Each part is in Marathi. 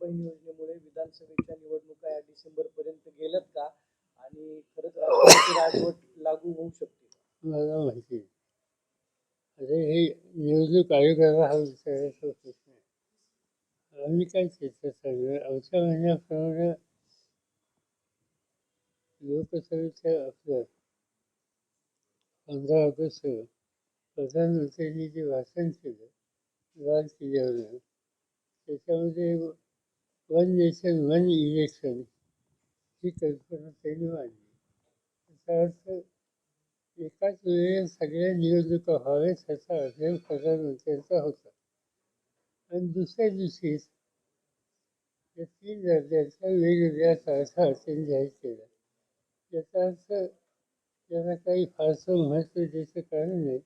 बहीण योजनेमुळे विधानसभेच्या निवडणुका या डिसेंबर पर्यंत गेल्यात का? आणि खरंच राष्ट्रपती राजवट लागू होऊ शकते मला माहिती. आहे. अरे हे निवडणूक आयोगाला हा विचारायचा प्रश्न आहे आम्ही काय चर्चा चालू आहे? आमच्या म्हणण्याप्रमाणे लोकसभेच्या आपलं पंधरा ऑगस्ट प्रधानमंत्र्यांनी जे भाषण केलं लाल किल्ल्यावर त्याच्यामध्ये वन नेशन वन इलेक्शन ही कल्पना त्यांनी मांडली त्याचा अर्थ एकाच वेळेला सगळ्या निवडणुका व्हाव्यात ह्याचा आग्रह प्रधानमंत्र्यांचा होता. आणि दुसऱ्या दिवशीच या तीन राज्यांच्या वेगवेगळ्या तारखा त्यांनी जाहीर केल्या याचा अर्थ त्याला काही फारसं महत्त्व द्यायचं कारण नाही.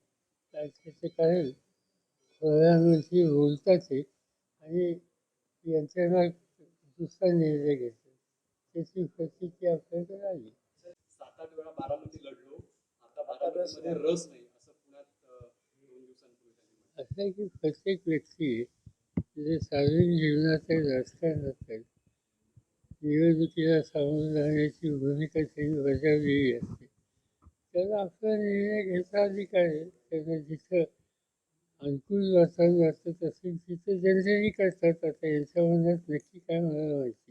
कारण त्याचं कारण प्रधानमंत्री बोलतात आणि यंत्रणा दुसरा निर्णय घेते त्याची प्रचिती आपल्याकडे आली. सात आठ वेळा बारामती लढलो. आता बारामतीमध्ये रस नाही. असं पुण्यात दोन दिवसांपूर्वी. असं आहे की प्रत्येक व्यक्ती जे सार्वजनिक जीवनात राजकारणात आहे निवडणुकीला सामोरं जाण्याची भूमिका त्यांनी बजावलेली असते. त्याला आपला निर्णय घ्यायचा अधिकार आहे. त्यांना जिथं अनुकूल वातावरण वाटत असेल तिथे जनरली करतात आता यांच्या मनात नक्की काय मला माहिती